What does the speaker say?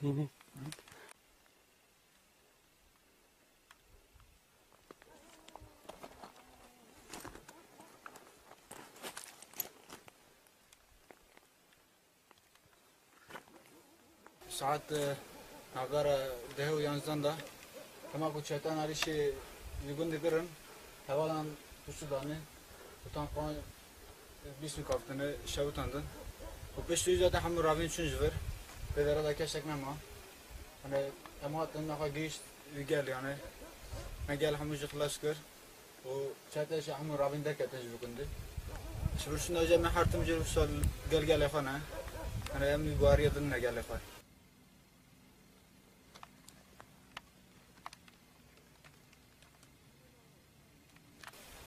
Tini. ساعت نگر ده و یانزدن ده کما کو چیتان آریشی یگون دیگرن هوالان پوشو دانه utan kan bis mi kaftını şavutandın. Bu beş yüz zaten hamur ravin çünkü var. Keşek mema. Hani ama hatta naka giş gel yani. Ben gel hamur jıklas kır. O çete şey hamur ravin de ketej bukundu. Şimdi şunu önce ben hartım jirip sol gel gel efana. Hani emmi bu ariyadın ne gel efana.